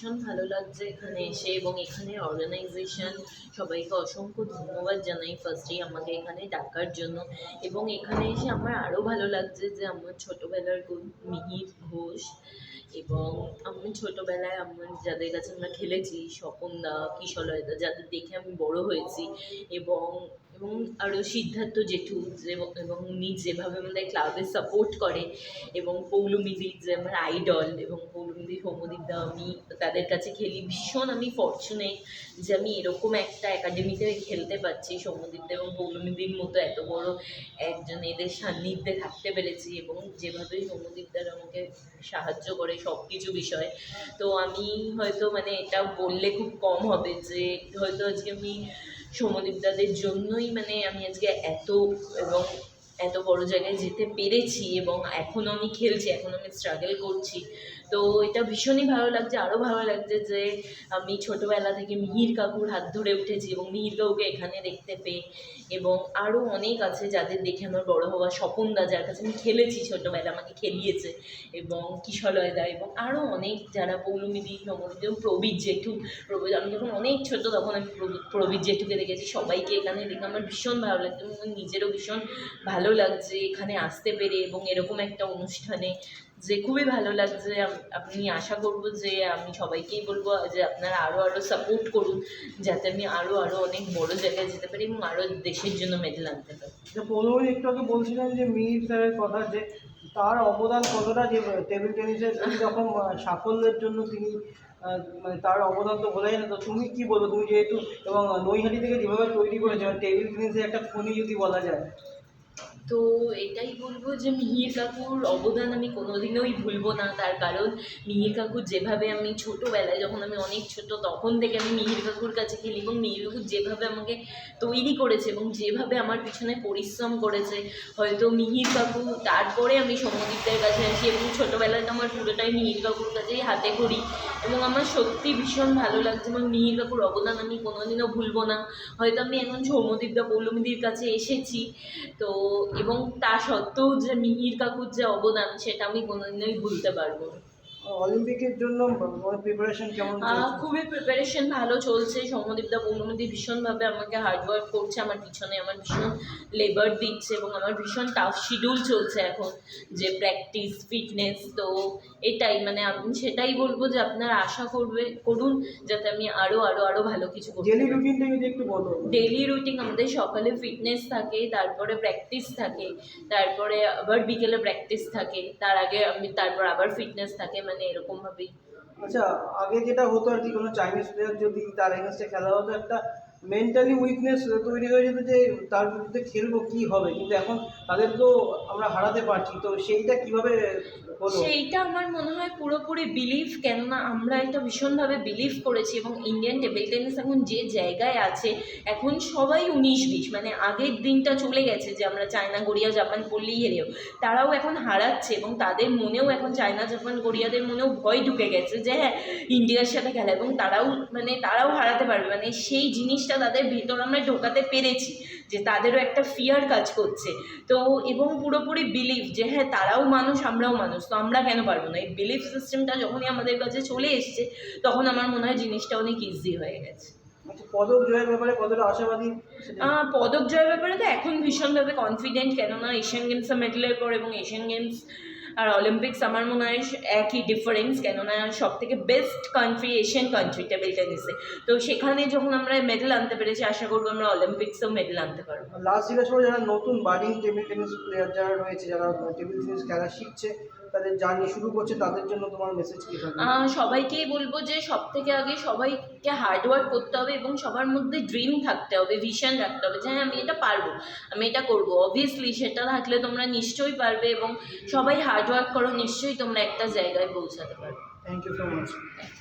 ভীষণ ভালো লাগছে এখানে এসে এবং এখানে অর্গানাইজেশন সবাইকে অসংখ্য ধন্যবাদ জানাই ফার্স্টেই আমাকে এখানে ডাকার জন্য এবং এখানে এসে আমার আরও ভালো লাগছে যে আমার ছোটোবেলার মিহির ঘোষ এবং আমি ছোটোবেলায় আমার যাদের কাছে আমরা খেলেছি স্বপন দা স্বপনদা, কিশলয়দা, যাদের দেখে আমি বড় হয়েছি এবং এবং আরও সিদ্ধার্থ জেঠু এবং উনি যেভাবে আমাদের ক্লাবে সাপোর্ট করে এবং পৌলমিদি যে আমার আইডল এবং পৌলমিদি সৌমদীপদা আমি তাদের কাছে খেলি, ভীষণ আমি ফর্চুনেট যে আমি এরকম একটা একাডেমিতে খেলতে পারছি সৌমদীপদা এবং পৌলমিদির মতো এত বড় একজন এদের সান্নিধ্যে থাকতে পেরেছি এবং যেভাবে সৌমদীপদার আমাকে সাহায্য করে সব কিছু বিষয়ে। তো আমি হয়তো মানে এটা বললে খুব কম হবে যে হয়তো আজকে আমি সৌমদীপদাদের জন্যই মানে আমি আজকে এত এবং এত বড় জায়গায় যেতে পেরেছি এবং এখনও আমি খেলছি এখন আমি স্ট্রাগল করছি। তো এটা ভীষণই ভালো লাগছে, আরও ভালো লাগছে যে আমি ছোটোবেলা থেকে মিহির কাকুর হাত ধরে উঠেছি এবং মিহির কাকুকে এখানে দেখতে পেয়ে। এবং আরও অনেক আছে যাদের দেখে আমার বড় হওয়া স্বপনদা, যার কাছে আমি খেলেছি ছোটোবেলা, আমাকে খেলিয়েছে এবং কিশলয়দা এবং আরও অনেক যারা পৌলমিদি এবং প্রবীর জেঠু, প্রবীর, আমি যখন অনেক ছোটো তখন আমি প্রবীর জেঠুকে দেখেছি, সবাইকে এখানে দেখে আমার ভীষণ ভালো লাগছে এবং নিজেরও ভীষণ ভালো লাগছে, এখানে আসতে পেরে এবং এরকম একটা অনুষ্ঠানে যে খুবই ভালো লাগছে আপনি আশা করব যে আমি সবাইকেই বলব যে আপনারা আরও আরও সাপোর্ট করুন, যাতে আমি আরও আরও অনেক বড় জায়গায় যেতে পারি এবং আরও দেশের জন্য মেডেল আনতে পারি। যে পনেরোই একটু আগে বলছিলেন যে মিহির স্যারের কথা যে তার অবদান কতটা, যে টেবিল টেনিসের রকম সাফল্যের জন্য তিনি মানে তার অবদান তো যায় না, তো তুমি কি বলব তুমি যেহেতু, এবং নৈহাটি থেকে যেভাবে তৈরি করেছে টেবিল টেনিসের একটা খনি যদি বলা যায়। তো এটাই বলব যে মিহির কাকুর অবদান আমি কোনোদিনই ভুলবো না। তার কারণ মিহির কাকুর যেভাবে আমি ছোটোবেলায় যখন আমি অনেক ছোট, তখন থেকে আমি মিহির কাকুর কাছে খেলি এবং মিহির কাকুর যেভাবে আমাকে তৈরি করেছে এবং যেভাবে আমার পিছনে পরিশ্রম করেছে, হয়তো মিহির কাকু তারপরে আমি সমদীপদের কাছে আসি এবং ছোটোবেলায় তো আমার পুরোটাই মিহির কাকুর কাছেই হাতে করি এবং আমার সত্যি ভীষণ ভালো লাগছে এবং মিহির কাকুর অবদান আমি কোনোদিনও ভুলবো না। হয়তো আমি এখন সৌমদীপদা পৌলমীদির কাছে এসেছি, তো এবং তা সত্ত্বেও যে মিহির কাকুর যে অবদান সেটা আমি কোনোদিনই ভুলতে পারব না। অলিম্পিকের জন্য প্রিপারেশন কেমন? খুবই প্রিপারেশন ভালো চলছে। সৌমদীপদা পৌলমীদি ভীষণভাবে আমাকে হার্ডওয়ার্ক করছে আমার পিছনে আমার ভীষণ লেবার দিচ্ছে এবং আমার ভীষণ টাফ শিডিউল চলছে এখন যে প্র্যাকটিস ফিটনেস তো এটাই মানে আমি সেটাই বলব যে আপনারা আশা করবে করুন যাতে আমি আরও আরও আরও ভালো কিছু করতে ডেলি রুটিনটা যদি একটু বলো। ডেইলি রুটিন আমাদের সকালে ফিটনেস থাকে তারপরে প্র্যাকটিস থাকে তারপরে আবার বিকেলে প্র্যাকটিস থাকে তার আগে আমি তারপর আবার ফিটনেস থাকে মানে এরকমভাবেই আচ্ছা আগে যেটা হতো আর কি, কোনো চাইনিজ প্লেয়ার যদি তার এগেনস্টে খেলা হতো, একটা মেন্টালি উইকনেস তৈরি হয়ে যেত যে তার বিরুদ্ধে খেলব, কি হবে? কিন্তু এখন তাদের তো আমরা হারাতে পারছি, তো সেইটা কীভাবে সেইটা আমার মনে হয় পুরোপুরি বিলিভ কেননা আমরা এটা ভীষণভাবে বিলিভ করেছি এবং ইন্ডিয়ান টেবিল টেনিস এখন যে জায়গায় আছে, এখন সবাই উনিশ বিশ মানে আগের দিনটা চলে গেছে যে আমরা চায়না, গড়িয়া, জাপান পড়লেই হেরেও। তারাও এখন হারাচ্ছে এবং তাদের মনেও এখন চায়না, জাপান, গড়িয়াদের মনেও ভয় ঢুকে গেছে যে হ্যাঁ ইন্ডিয়ার সাথে খেলা এবং তারাও মানে তারাও হারাতে পারবে। মানে সেই জিনিসটা তাদের ভেতর আমরা ঢোকাতে পেরেছি যে তাদেরও একটা ফিয়ার কাজ করছে। তো এবং পুরোপুরি বিলিভ যে হ্যাঁ তারাও মানুষ আমরাও মানুষ তো আমরা কেন পারব না? এই বিলিভ সিস্টেমটা যখনই আমাদের কাছে চলে এসছে তখন আমার মনে হয় জিনিসটা অনেক ইজি হয়ে গেছে। আচ্ছা পদক জয়ের ব্যাপারে কতটা আশাবাদী? সেটা- পদক জয়ের ব্যাপারে তো এখন ভীষণভাবে কনফিডেন্ট কেননা এশিয়ান গেমসে মেডেলের পর এবং এশিয়ান গেমস আর অলিম্পিক্স আমার মনে হয় একই ডিফারেন্স কেননা সব থেকে best country Asian country table টেনিসে তো সেখানে যখন আমরা মেডেল আনতে পেরেছি, আশা করব আমরা অলিম্পিক্সেও মেডেল আনতে পারব। লাস্ট জিজ্ঞাসা যারা নতুন বার্ডিং টেবিল টেনিস প্লেয়ার যারা রয়েছে, যারা টেবিল টেনিস খেলা শিখছে তাদের জার্নি শুরু করছে তাদের জন্য তোমার মেসেজ কি থাকবে? সবাইকেই বলব যে সব থেকে আগে সবাইকে হার্ডওয়ার্ক করতে হবে এবং সবার মধ্যে ড্রিম থাকতে হবে ভিশন রাখতে হবে যে হ্যাঁ আমি এটা পারব আমি এটা করব। অবভিয়াসলি সেটা থাকলে তোমরা নিশ্চয়ই পারবে এবং সবাই হার্ডওয়ার্ক করো নিশ্চয়ই তোমরা একটা জায়গায় পৌঁছাতে পারবে। Thank you so much